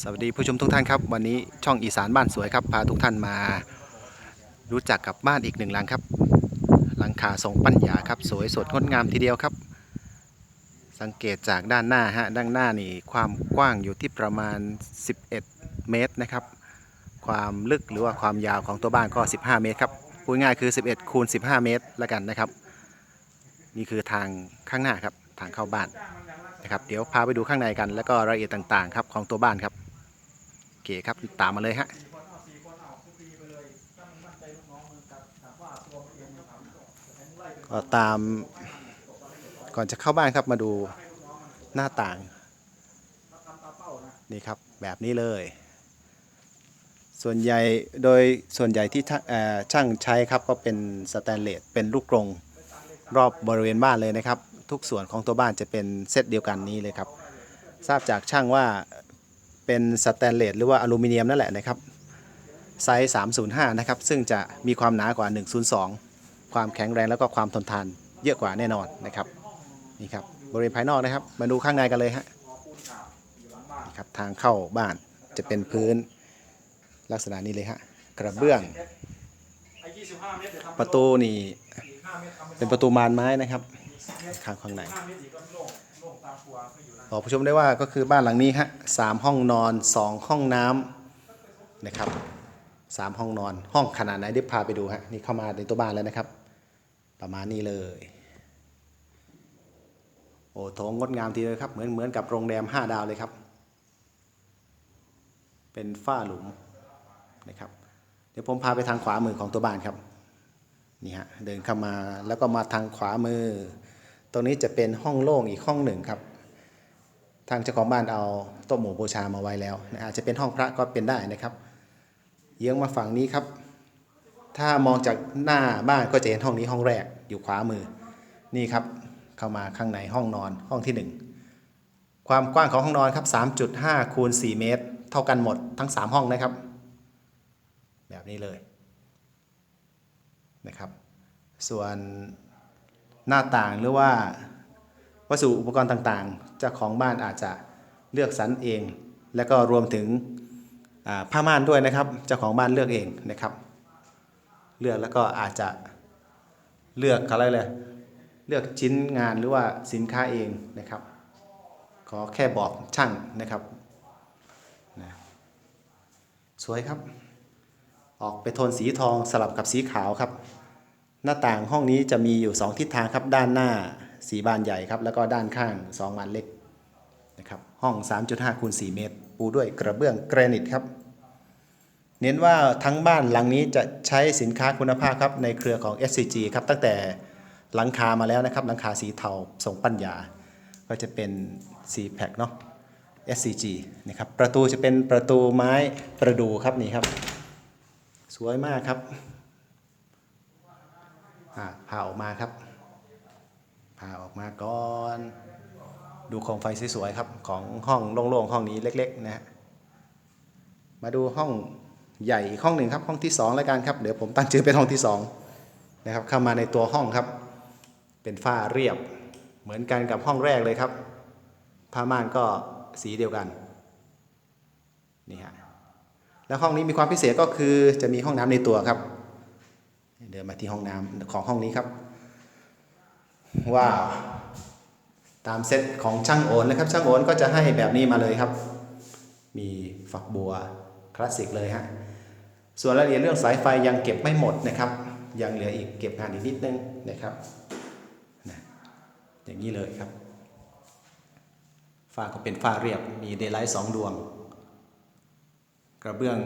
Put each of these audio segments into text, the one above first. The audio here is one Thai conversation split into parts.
สวัสดีผู้ชมทุกท่านครับ วันนี้ช่องอีสานบ้านสวยครับ พาทุกท่านมารู้จักกับบ้านอีกหนึ่งหลังครับ หลังคาทรงปัญญาครับ สวยสดงดงามทีเดียวครับ สังเกตจากด้านหน้าฮะด้านหน้านี่ความกว้างอยู่ที่ประมาณ 11 เมตรนะครับ ความลึกหรือว่าความยาวของตัวบ้านก็ 15 เมตรครับพูดง่ายคือ 11คูณ15 เมตรล้วกันนะครับ นี่คือทางข้างหน้าครับทางเข้าบ้านนะครับ เดี๋ยวพาไปดูข้างในกัน แล้วก็รายละเอียดต่างๆครับของตัวบ้านครับ เคครับตามมาเลยฮะก็ตามก่อนจะเข้าบ้านครับมาดูหน้าต่าง นี่ครับแบบนี้เลย ส่วนใหญ่โดยส่วนใหญ่ที่ช่างใช้ครับก็เป็นสแตนเลสเป็นลูกกรงรอบบริเวณบ้านเลยนะครับ ทุกส่วนของตัวบ้านจะเป็นเซตเดียวกันนี้เลยครับ ทราบจากช่างว่า เป็นสแตนเลสหรือว่าอลูมิเนียมนั่นแหละนะครับไซส์ 305 นะครับ ซึ่งจะมีความหนากว่า 102 ความแข็งแรงแล้วก็ความทนทานเยอะกว่าแน่นอนนะครับนี่ครับบริเวณภายนอกนะครับ มาดูข้างในกันเลยฮะนี่ครับทางเข้าบ้านจะเป็นพื้นลักษณะนี้เลยฮะกระเบื้อง ประตูนี่เป็นประตูมานไม้นะครับ ข้างข้างใน บอกผู้ชมได้ว่าก็คือบ้านหลังนี้ฮะสามห้องนอนสองห้องน้ำนะครับสามห้องนอนห้องขนาดไหนเดี๋ยวพาไปดูฮะนี่เข้ามาในตัวบ้านแล้วนะครับ ประมาณนี้เลย โอ้โถงงดงามทีเดียวครับเหมือนเหมือนกับโรงแรม5ดาวเลยครับ เป็นฝ้าหลุมนะครับ เดี๋ยวผมพาไปทางขวามือของตัวบ้านครับนี่ฮะเดินเข้ามาแล้วก็มาทางขวามือ ตรงนี้จะเป็นห้องโล่งอีกห้องหนึ่งครับ ทางเจ้าของบ้านเอาโต๊ะหมู่บูชามาไว้แล้วอาจจะเป็นห้องพระก็เป็นได้นะครับ เยื้องมาฝั่งนี้ครับ ถ้ามองจากหน้าบ้านก็จะเห็นห้องนี้ห้องแรกอยู่ขวามือ นี่ครับเข้ามาข้างในห้องนอนห้องที่หนึ่งความกว้างของห้องนอนครับ 3.5คูณ4เมตร เท่ากันหมดทั้ง 3 ห้องนะครับ แบบนี้เลยนะครับ ส่วน หน้าต่างหรือว่าวัสดุอุปกรณ์ต่างๆ เจ้าของบ้านอาจจะเลือกสรรเอง และก็รวมถึงผ้าม่านด้วยนะครับ เจ้าของบ้านเลือกเองนะครับ เลือกแล้วก็อาจจะเลือกอะไรเลยเลือกชิ้นงานหรือว่าสินค้าเองนะครับ ขอแค่บอกช่างนะครับนะสวยครับ ออกไปโทนสีทองสลับกับสีขาวครับ หน้าต่างห้องนี้จะมีอยู่ 2 ทิศทางครับด้านหน้าสีบานใหญ่ครับ แล้วก็ด้านข้าง 2 บานเล็กนะครับห้อง 3.5คูณ4เมตร ปูด้วยกระเบื้องแกรนิตครับ เน้นว่าทั้งบ้านหลังนี้จะใช้สินค้าคุณภาพครับในเครือของ SCG ครับตั้งแต่หลังคามาแล้วนะครับหลังคาสีเทาทรงปัญญา ก็จะเป็น C pack เนาะ SCG นะครับประตูจะเป็นประตูไม้ประดูครับนี่ครับ สวยมากครับ อ่าพาออกมาครับพาออกมาก่อน ดูโคมไฟสวยๆครับ ของห้องโล่งๆห้องนี้เล็กๆนะฮะมาดูห้องใหญ่อีกห้องหนึ่งครับห้องที่2แล้วกันครับเดี๋ยวผมตั้งชื่อเป็นห้องที่2นะครับเข้ามาในตัวห้องครับ เป็นฝ้าเรียบเหมือนกันกับห้องแรกเลยครับผ้าม่านก็สีเดียวกันนี่ฮะแล้วห้องนี้มีความพิเศษก็คือจะมีห้องน้ำในตัวครับ เดินมาที่ห้องน้ำของห้องนี้ครับ ว้าวตามเซตของช่างโอนนะครับ ช่างโอนก็จะให้แบบนี้มาเลยครับ มีฝักบัวคลาสสิกเลยฮะส่วนรายละเอียดเรื่องสายไฟยังเก็บไม่หมดนะครับ ยังเหลืออีกเก็บงานอีกนิดนึงนะครับนะอย่างนี้เลยครับฝ้าก็เป็นฝ้าเรียบมีเดย์ไลท์สองดวง กระเบื้อง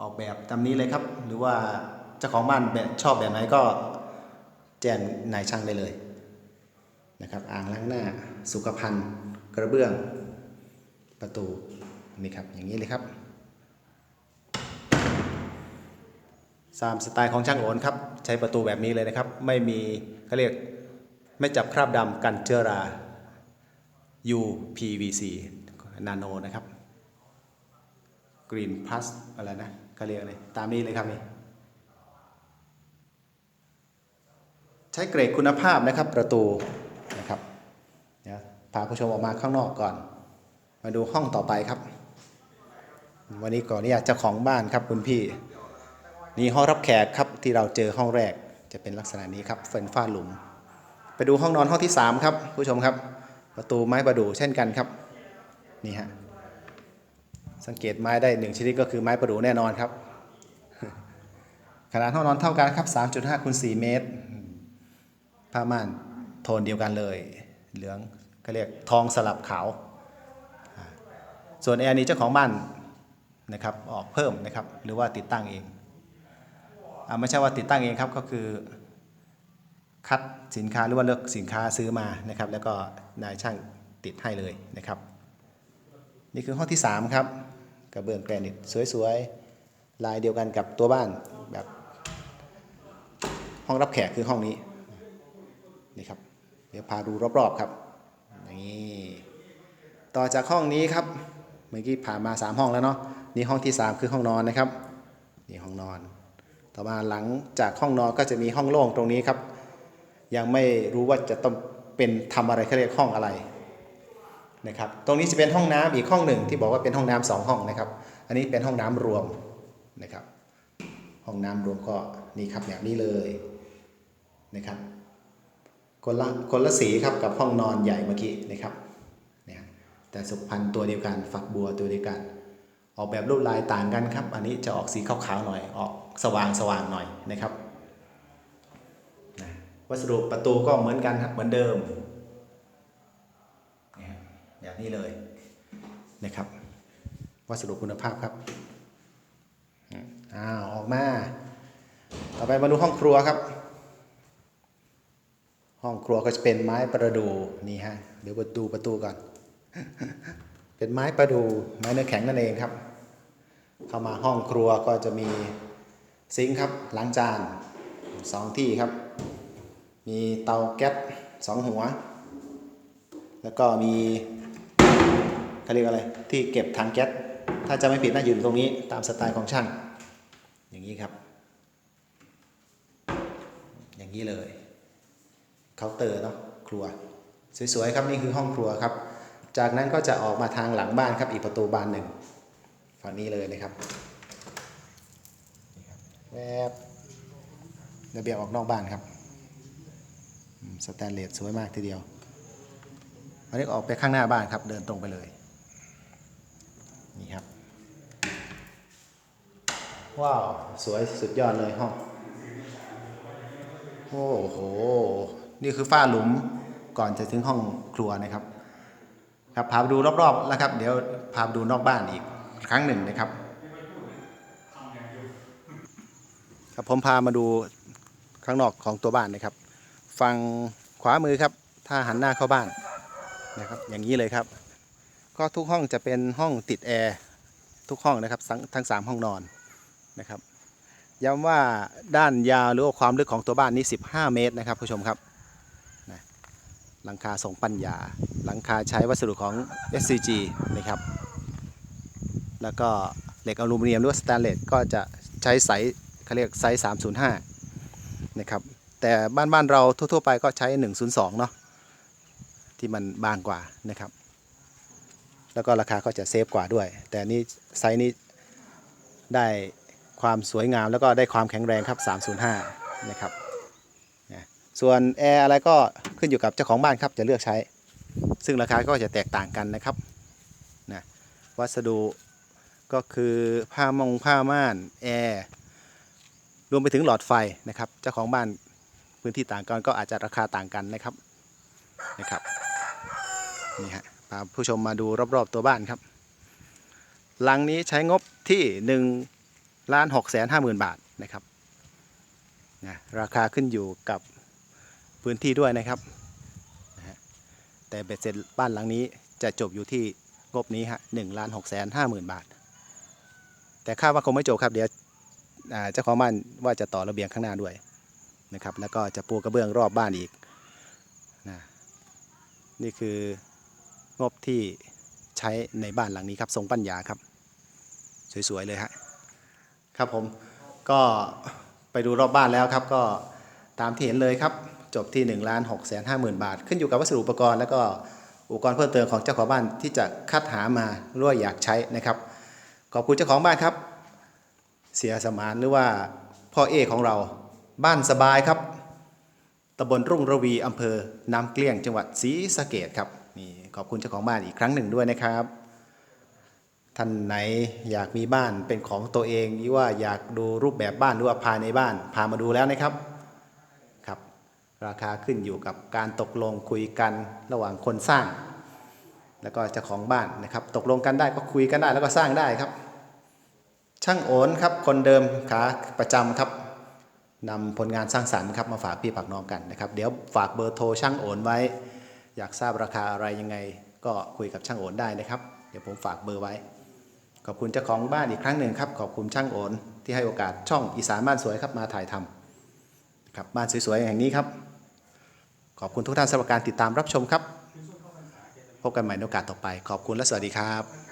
ออกแบบตามนี้เลยครับ หรือว่า เจ้าของบ้านแบบชอบแบบไหนก็แจ้งนายช่างได้เลยนะครับอ่างล้างหน้าสุขภัณฑ์กระเบื้องประตูนี่ครับอย่างนี้เลยครับสามสไตล์ของช่างโอนครับใช้ประตูแบบนี้เลยนะครับ ไม่มีเขาเรียกไม่จับคราบดำกันเชื้อรา UPVC นาโนนะครับ Green Plus อะไรนะเขาเรียกอะไรตามนี้เลยครับนี่ ใช้เกรดคุณภาพนะครับประตูนะครับพาผู้ชมออกมาข้างนอกก่อน มาดูห้องต่อไปครับ วันนี้ก่อนอนุญาตเจ้าของบ้านครับคุณพี่ นี่ห้องรับแขกครับที่เราเจอห้องแรกจะเป็นลักษณะนี้ครับเป็นฝ้าหลุม ไปดูห้องนอนห้องที่ 3 ครับ ผู้ชมครับ ประตูไม้ประดู่เช่นกันครับนี่ฮะสังเกตไม้ได้หนึ่งชนิดก็คือไม้ประดู่แน่นอนครับ ขนาดห้องนอนเท่ากันครับ3.5คูณ4เมตร ผ้าม่านโทนเดียวกันเลย เหลืองก็เรียกทองสลับขาว ส่วนแอร์นี้เจ้าของบ้านนะครับออกเพิ่มนะครับหรือว่าติดตั้งเองอไม่ใช่ว่าติดตั้งเองครับก็คือคัดสินค้าหรือว่าเลือกสินค้าซื้อมานะครับ แล้วก็นายช่างติดให้เลยนะครับ นี่คือห้องที่ 3 ครับกระเบื้องแกรนิตสวยๆลายเดียวกันกับตัวบ้านแบบห้องรับแขกคือห้องนี้ นี่ครับ เดี๋ยวพาดูรอบๆครับนี่ต่อจากห้องนี้ครับ เมื่อกี้ผ่านมา 3 ห้องแล้วเนาะนี่ห้องที่ 3 คือห้องนอนนะครับนี่ห้องนอน ต่อมาหลังจากห้องนอนก็จะมีห้องโล่งตรงนี้ครับ ยังไม่รู้ว่าจะต้องเป็นทำอะไรเขาเรียกห้องอะไรนะครับ ตรงนี้จะเป็นห้องน้ำอีกห้องหนึ่งที่บอกว่าเป็นห้องน้ำสองห้องนะครับ อันนี้เป็นห้องน้ำรวมนะครับ ห้องน้ำรวมก็นี่ครับแบบนี้เลยนะครับ คนละคนละสีครับกับห้องนอนใหญ่เมื่อกี้นะครับเนี่ยแต่สุขภัณฑ์ตัวเดียวกันฝักบัวตัวเดียวกัน ออกแบบรูปลายต่างกันครับ อันนี้จะออกสีขาวๆหน่อยออกสว่างสว่างๆหน่อยนะครับวัสดุประตูก็เหมือนกันครับเหมือนเดิมเนี่ยแบบนี้เลยนะครับ วัสดุคุณภาพครับอืมอ้าวออกมา ต่อไปมาดูห้องครัวครับ ห้องครัวก็จะเป็นไม้ประดูนี่ฮะเดี๋ยวประตูประตูก่อน เป็นไม้ประดูไม้เนื้อแข็งนั่นเองครับ เข้ามาห้องครัวก็จะมีซิงค์ครับล้างจานสองที่ครับ มีเตาแก๊สสองหัว แล้วก็มีเขาเรียกอะไรที่เก็บถังแก๊สถ้าจะไม่ผิดน่าอยู่ตรงนี้ตามสไตล์ของช่าง อย่างนี้ครับ อย่างนี้เลย เคาน์เตอร์เนาะครัว สวยๆครับนี่คือห้องครัวครับ จากนั้นก็จะออกมาทางหลังบ้านครับอีกประตูบานหนึ่งฝั่งนี้เลยนะครับนี่ครับแวบระเบียงออกนอกบ้านครับสแตนเลสสวยมากทีเดียวอันนี้ออกไปข้างหน้าบ้านครับ เดินตรงไปเลย นี่ครับ ว้าว สวยสุดยอดเลยห้อง โอ้โห นี่คือฝ้าหลุมก่อนจะถึงห้องครัวนะครับ ครับพาไปดูรอบๆแล้วครับ เดี๋ยวพาไปดูนอกบ้านอีกครั้งหนึ่งนะครับ ครับผมพามาดูข้างนอกของตัวบ้านนะครับ ฝั่งขวามือครับ ถ้าหันหน้าเข้าบ้านนะครับ อย่างนี้เลยครับ ก็ทุกห้องจะเป็นห้องติดแอร์ทุกห้องนะครับทั้งทั้งสามห้องนอนนะครับย้ำว่าด้านยาวหรือความลึกของตัวบ้านนี้ 15 เมตรนะครับผู้ชมครับ หลังคาทรงปัญญา หลังคาใช้วัสดุของ SCG นะครับ แล้วก็เหล็กอลูมิเนียมหรือว่าสแตนเลสก็จะใช้ไซส์เขาเรียกไซส์ 305 นะครับ แต่บ้านบ้านเราทั่ว ๆ ไปก็ใช้ 102 เนาะที่มันบางกว่านะครับ แล้วก็ราคาก็จะเซฟกว่าด้วย แต่นี่ไซส์นี้ได้ความสวยงามแล้วก็ได้ความแข็งแรงครับ 305 นะครับ ส่วนแอร์อะไรก็ขึ้นอยู่กับเจ้าของบ้านครับจะเลือกใช้ ซึ่งราคาก็จะแตกต่างกันนะครับนะวัสดุก็คือผ้ามงผ้าม่านแอร์รวมไปถึงหลอดไฟนะครับ เจ้าของบ้านพื้นที่ต่างกันก็อาจจะราคาต่างกันนะครับนะครับนี่ฮะพาผู้ชมมาดูรอบๆตัวบ้านครับ หลังนี้ใช้งบที่ 1 ล้าน6แสนห้าหมื่นบาทนะครับนะราคาขึ้นอยู่กับ พื้นที่ด้วยนะครับ แต่เบ็ดเสร็จบ้านหลังนี้จะจบอยู่ที่งบนี้ฮะหนึ่งล้านหกแสนห้าหมื่นบาท แต่คาดว่าคงไม่จบครับเดี๋ยวเจ้าของบ้านว่าจะต่อระเบียงข้างหน้าด้วยนะครับ แล้วก็จะปูกระเบื้องรอบบ้านอีกนะนี่คืองบที่ใช้ในบ้านหลังนี้ครับ ทรงปัญญาครับ สวย ๆ เลยฮะครับผมก็ไปดูรอบบ้านแล้วครับ ก็ตามที่เห็นเลยครับ จบที่1นึ่งล้านหกแสนห้าหมื่นบาท ขึ้นอยู่กับวัสดุอุปกรณ์แล้วก็อุปกรณ์เพิ่มเติมของเจ้าของบ้านที่จะคัดหามาหรือว่าอยากใช้นะครับ ขอบคุณเจ้าของบ้านครับ เสียสมานหรือว่าพ่อเอของเราบ้านสบายครับตำบลรุ่งระวีอำเภอน้ำเกลี้ยงจังหวัดศรีสะเกดครับนี่ขอบคุณเจ้าของบ้านอีกครั้งหนึ่งด้วยนะครับท่านไหนอยากมีบ้านเป็นของตัวเองหรือว่าอยากดูรูปแบบบ้านหรือว่าภายในบ้าน พามาดูแล้วนะครับครับ ราคาขึ้นอยู่กับการตกลงคุยกันระหว่างคนสร้าง แล้วก็เจ้าของบ้านนะครับ ตกลงกันได้ก็คุยกันได้แล้วก็สร้างได้ครับ ช่างโอนครับคนเดิมขาประจำครับนำผลงานสร้างสรรค์ครับมาฝากพี่ฝากน้องกันนะครับ เดี๋ยวฝากเบอร์โทรช่างโอนไว้ อยากทราบราคาอะไรยังไง ก็คุยกับช่างโอนได้นะครับ เดี๋ยวผมฝากเบอร์ไว้ ขอบคุณเจ้าของบ้านอีกครั้งหนึ่งครับ ขอบคุณช่างโอนที่ให้โอกาสช่องอีสานบ้านสวยครับมาถ่ายทำครับบ้านสวยๆอย่างนี้ครับ ขอบคุณทุกท่านสำหรับการติดตามรับชมครับ พบกันใหม่ในโอกาสต่อไป ขอบคุณและสวัสดีครับ